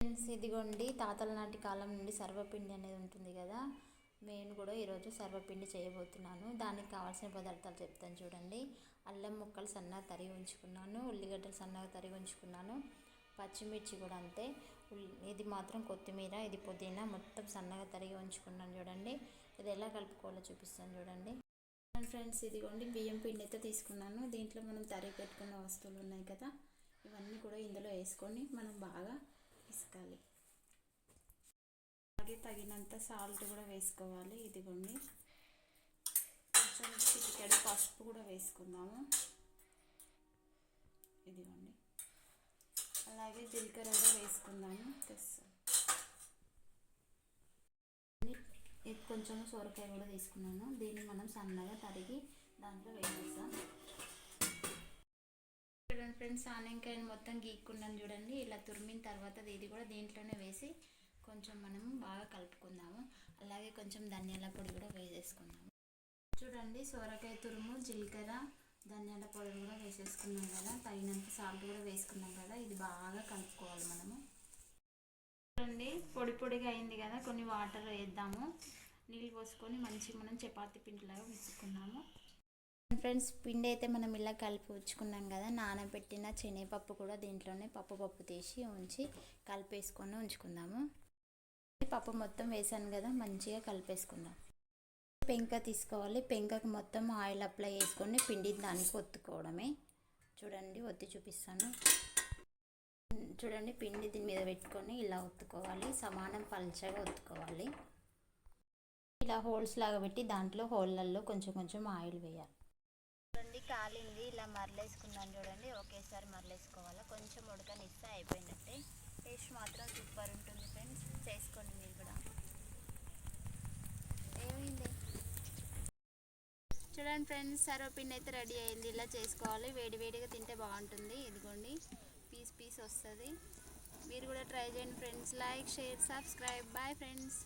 Friends ఇదిగోండి తాతల నాటి కాలం నుండి సర్వపిండి అనేది ఉంటుంది కదా. నేను కూడా ఈరోజు సర్వపిండి చేయబోతున్నాను. దానికి కావాల్సిన పదార్థాలు చెప్తాను చూడండి. అల్లం ముక్కలు సన్నగా తరిగి ఉంచుకున్నాను. ఉల్లిగడ్డలు సన్నగా తరిగి ఉంచుకున్నాను. పచ్చిమిర్చి కూడా అంతే. ఇది మాత్రం కొత్తిమీర ఇది పుదీనా మొత్తం సన్నగా తరిగి ఉంచుకున్నాను చూడండి. ఇది ఎలా కలుపుకోవాలో చూపిస్తాను చూడండి. ఫ్రెండ్స్ ఇదిగోండి బియ్యం పిండి అయితే తీసుకున్నాను. దీంట్లో మనం తరిగి పెట్టుకున్న వస్తువులు ఉన్నాయి కదా. ఇవన్నీ కూడా ఇందులో వేసుకొని మనం బాగా పిసకాలి అలాగే తగినంత సాల్ట్ కూడా వేసుకోవాలి. ఇదిగోండి. కొంచెం చిటికెడు పసుపు కూడా వేసుకుందాము. ఇదిగోండి. అలాగే జీలకర్ర కూడా వేసుకుందాము. ఇది కొంచెం సొరకాయ కూడా తీసుకున్నాను. దీన్ని మనం సన్నగా తరిగి దాంట్లో వేసేస్తాం ఫ్రెండ్స్ ఆనకాయని మొత్తం గీక్కున్నాను చూడండి. ఇలా తురిమిన తర్వాత ఇది కూడా దీంట్లోనే వేసి కొంచెం మనం బాగా కలుపుకుందాము. అలాగే కొంచెం ధనియాల పొడి కూడా వేసేసుకుందాము. చూడండి సొరకాయ తురుము జీలకర్ర ధనియాల పొడి కూడా వేసేసుకున్నాం కదా. తగినంత సాల్ట్ కూడా వేసుకున్నాం కదా. ఇది బాగా కలుపుకోవాలి మనము. చూడండి పొడి పొడిగా అయింది కదా. కొన్ని వాటర్ వేద్దాము. నీళ్ళు పోసుకొని మంచిగా మనం చపాతీ పిండిలాగా విసుకున్నాము ఫ్రెండ్స్ పిండి అయితే మనం ఇలా కలిపి ఉంచుకున్నాం కదా నానబెట్టిన శనగపప్పు కూడా దీంట్లోనే పప్పు పప్పు తీసి ఉంచి కలిపేసుకొని ఉంచుకుందాము. పప్పు మొత్తం వేసాను కదా మంచిగా కలిపేసుకుందాం. పెంక తీసుకోవాలి. పెంకకు మొత్తం ఆయిల్ అప్లై చేసుకొని పిండి దానికి ఒత్తుకోవడమే. చూడండి ఒత్తి చూపిస్తాను. చూడండి పిండి దీని మీద పెట్టుకొని ఇలా ఒత్తుకోవాలి. సమానం పల్చగా ఒత్తుకోవాలి. ఇలా హోల్స్ లాగా పెట్టి దాంట్లో హోళ్ళల్లో కొంచెం కొంచెం ఆయిల్ వేయాలి. కాలింది ఇలా మరలేసుకున్నాను చూడండి. ఒకేసారి మరలేసుకోవాలి? కొంచెం ఉడకనిస్తే అయిపోయినట్టే. టేస్ట్ మాత్రం సూపర్ ఉంటుంది ఫ్రెండ్స్. చేసుకోండి మీరు కూడా. ఏమైంది? చూడండి ఫ్రెండ్స్ సర్వపిండి అయితే రెడీ అయింది. ఇలా చేసుకోవాలి. వేడివేడిగా తింటే బాగుంటుంది. ఇదిగోండి పీస్ పీస్ వస్తుంది. మీరు కూడా ట్రై చేయండి friends. Like share subscribe. Bye friends.